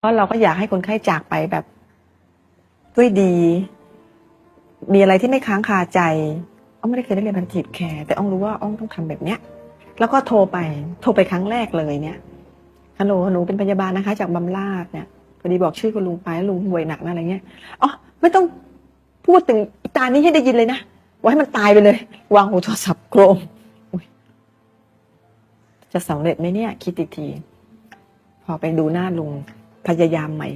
เพราะเราก็อยากให้คนไข้จากไปแบบด้วยดี มีอะไรที่ไม่ค้างคาใจอ้อมไม่ได้เคยได้เรียนพันธีแคร์แต่อ้อมรู้ว่าอ้อมต้องทำแบบเนี้ย แล้วก็โทรไป โทรไปครั้งแรกเลยเนี่ยฮัลโหลหนูเป็นพยาบาลนะคะ จากบำราศเนี่ยพอดีบอกชื่อคุณลุงไปลุงป่วยหนักนะอะไรเงี้ยอ๋อไม่ต้องพูดถึงตานี้ให้ได้ยินเลยนะว่าให้มันตายไปเลย วางหูโทรศัพท์โกรมจะสำเร็จไหมเนี่ย คิดอีกที พอไปดูหน้าลุง พยายามใหม่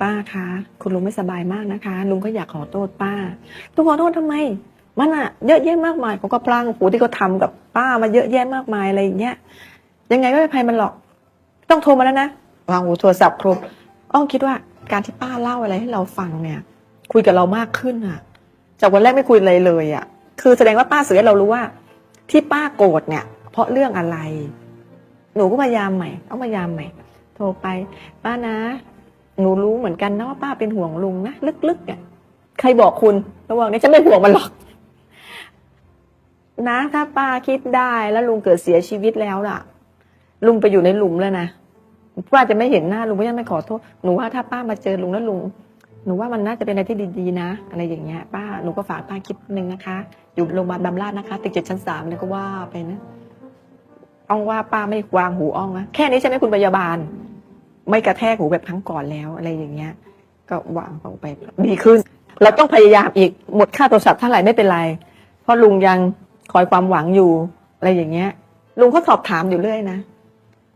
ป้าคะ คุณลุงไม่สบายมากนะคะ ลุงก็อยากขอโทษป้าลุงขอโทษทำไม มันอะเยอะแยะมากมายเขาก็พลางหูที่เขาทำกับป้ามาเยอะแยะมากมายอะไรอย่างเงี้ย ยังไงก็ไม่ภัยมันหรอก ต้องโทรมาแล้วนะ วางหูโทรศัพท์ครบอ้อมคิดว่าการที่ป้าเล่าอะไรให้เราฟังเนี่ย คุยกับเรามากขึ้นอะจากวันแรกไม่คุยอะไรเลยอะคือแสดงว่าป้าเสือให้เรารู้ว่า ที่ป้าโกรธเนี่ย เพราะเรื่องอะไร หนูก็พยายามใหม่ต้องพยายามใหม่ โทรไป ป้านะ หนูรู้เหมือนกันนะว่าป้าเป็นห่วงลุงนะลึกๆเนี่ยใครบอกคุณระหว่างนี้ฉันไม่ห่วงมันหรอก นะ ถ้าป้าคิดได้แล้วลุงเกิดเสียชีวิตแล้วล่ะ ลุงไปอยู่ในหลุมแล้วนะป้าจะไม่เห็นหน้าลุงก็ยังไม่ขอโทษหนูว่าถ้าป้ามาเจอลุงแล้วลุงหนูว่ามันน่าจะเป็นอะไรที่ดีๆนะ อะไรอย่างเงี้ย ป้าหนูก็ฝากป้าคิดนึงนะคะ อยู่โรงพยาบาลบำราศนะคะตึกเจ็ดชั้นสามเลยก็ว่าไปนะอ้องว่าป้าไม่วางหูอ้องนะแค่นี้ใช่ไหมคุณพยาบาล ไม่กระแทกหูแบบครั้งก่อนแล้วอะไรอย่างเงี้ย ก็วางออกไปดีขึ้น เราต้องพยายามอีกหมดค่าโทรศัพท์เท่าไหร่ไม่เป็นไร เพราะลุงยังคอยความหวังอยู่อะไรอย่างเงี้ย ลุงก็สอบถามอยู่เรื่อยนะ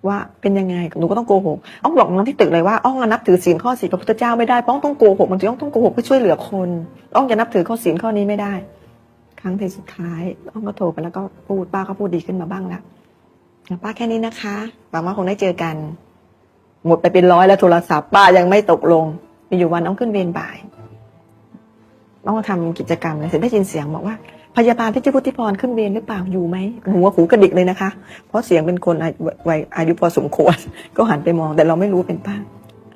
ว่าเป็นยังไงหนูก็ต้องโกหกอ้องบอกน้องที่ตึกเลยว่าอ้องอนับถือศีลข้อสี่พระพุทธเจ้าไม่ได้เพราะอ้องต้องโกหกมันจะอ้องต้องโกหกเพื่อช่วยเหลือคนอ้องจะนับถือข้อศีลข้อนี้ไม่ได้ ครั้งที่สุดท้ายอ้องก็โทรไปแล้วก็พูดป้าก็พูดดีขึ้นมาบ้างแล้วป้าแค่นี้นะคะหวังว่าคงได้เจอกัน หมดไปเป็นร้อยแล้วโทรศัพท์ป้ายังไม่ตกลง มีอยู่วันน้องขึ้นเวรบ่ายน้องก็ทำกิจกรรมเลยเสร็จได้ยินเสียงบอกว่า พยาบาลที่ชื่อพุทธิพรขึ้นเวรหรือเปล่าอยู่ไหมหัวหูกระดิกเลยนะคะ เพราะเสียงเป็นคนวัยอายุพอสมควร ก็หันไปมองแต่เราไม่รู้เป็นป้า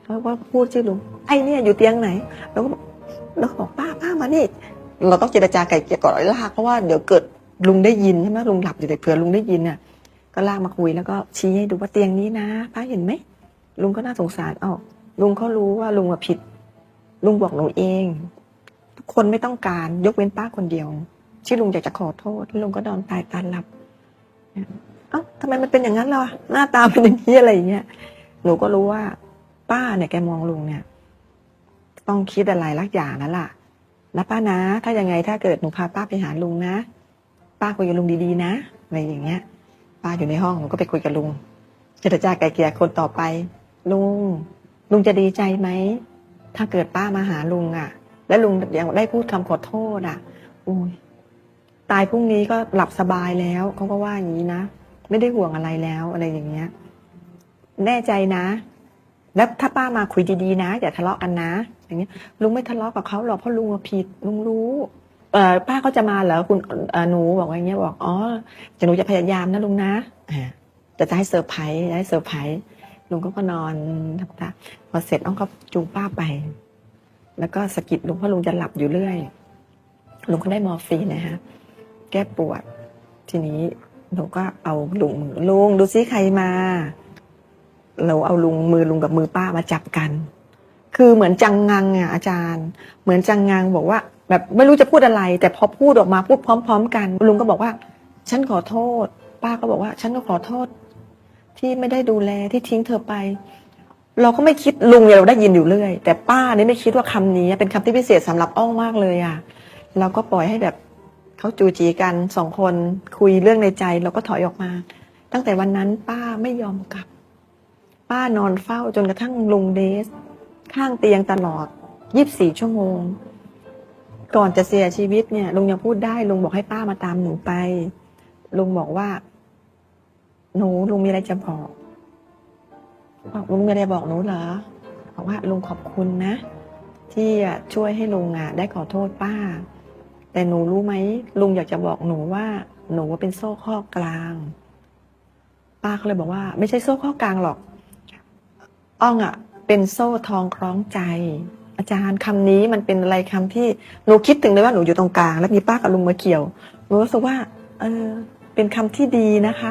เขาก็พูดชื่อลุงไอ้เนี่ยอยู่เตียงไหนเราก็บอกเราก็บอกป้าป้ามานี่ เราต้องเจรจาไก่เกลี่ยก่อนลากเพราะว่าเดี๋ยวเกิดลุงได้ยินใช่ไหมลุงหลับอยู่แต่เผื่อลุงได้ยินน่ะก็ลากมาคุยแล้วก็ชี้ให้ดูว่าเตียงนี้นะ ป้าเห็นไหม ลุงก็น่าสงสารออกลุงเขารู้ว่าลุงอะผิด ลุงบอกหนูเอง ทุกคนไม่ต้องการยกเว้นป้าคนเดียว ที่ลุงอยากจะขอโทษลุงก็นอนตายตาหลับเอ้าทำไมมันเป็นอย่างนั้นล่ะหน้าตาเป็นอย่างนี้อะไรอย่างเงี้ยหนูก็รู้ว่า ป้าเนี่ยแกมองลุงเนี่ย ต้องคิดอะไรลักอย่างแล้วล่ะนะป้านะ ถ้ายังไงถ้าเกิดหนูพาป้าไปหาลุงนะป้าคุยกับลุงดีๆนะอะไรอย่างเงี้ย ป้าอยู่ในห้องหนูก็ไปคุยกับลุงเจรจาไกลเกลี่ยคนต่อไป ลุง ลุงจะดีใจไหม ถ้าเกิดป้ามาหาลุงอะ่ะ แล้วลุงยังได้พูดคำขอโทษอะอุ้ยตายพรุ่งนี้ก็หลับสบายแล้วเขาก็ว่าอย่างนี้นะไม่ได้ห่วงอะไรแล้วอะไรอย่างเงี้ย แน่ใจนะ แล้วถ้าป้ามาคุยดีๆนะอย่าทะเลาะกันนะ อย่างเงี้ย ลุงไม่ทะเลาะกับเขาหรอกเพราะลุงอะผิดลุงรู้ เอ่อป้าเขาจะมาเหรอคุณเอ่อหนูบอกว่าอย่างเงี้ยบอกอ๋อจะหนูจะพยายามนะลุงนะอ่าแต่จะให้เซอร์ไพรส์จะให้เซอร์ไพรส์ ลุงก็ก็นอนทับตาพอเสร็จน้องก็จูงป้าไป แล้วก็สะกิดลุงเพราะลุงจะหลับอยู่เรื่อย ลุงก็ได้มอร์ฟีนนะฮะ แก้ปวด ทีนี้หนูก็เอาลุงมือลุงดูซิใครมา เราเอาลุงมือลุงกับมือป้ามาจับกัน คือเหมือนจังงังอะอาจารย์ เหมือนจังงังบอกว่า แบบไม่รู้จะพูดอะไร แต่พอพูดออกมาพูดพร้อม ๆ กัน ลุงก็บอกว่า ฉันขอโทษ ป้าก็บอกว่า ฉันก็ขอโทษ ที่ไม่ได้ดูแลที่ทิ้งเธอไป เราก็ไม่คิดลุงเนี่ยเราได้ยินอยู่เรื่อย แต่ป้านี่ไม่คิดว่าคำนี้เป็นคำที่พิเศษสำหรับอ้องมากเลยอะเราก็ปล่อยให้แบบเขาจูจีกันสองคนคุยเรื่องในใจเราก็ถอยออกมา ตั้งแต่วันนั้นป้าไม่ยอมกลับ ป้านอนเฝ้าจนกระทั่งลุงเดส ข้างเตียงตลอด24ชั่วโมง ก่อนจะเสียชีวิตเนี่ยลุงยังพูดได้ลุงบอกให้ป้ามาตามหนูไปลุงบอกว่า หนูลุงมีอะไรจะบอกบอกลุงมีอะไรบอกหนูเหรอบอกว่าลุงขอบคุณนะ ที่ช่วยให้ลุงอะ ได้ขอโทษป้า แต่หนูรู้ไหมลุงอยากจะบอกหนูว่า หนูว่าเป็นโซ่ข้อกลาง ป้าก็เลยบอกว่า ไม่ใช่โซ่ข้อกลางหรอก อ้องอะ เป็นโซ่ทองคล้องใจ อาจารย์คำนี้มันเป็นอะไรคำที่หนูคิดถึงเลยว่าหนูอยู่ตรงกลาง แล้วมีป้ากับลุงมาเกี่ยวหนูรู้สึกว่า เออ เป็นคำที่ดีนะคะ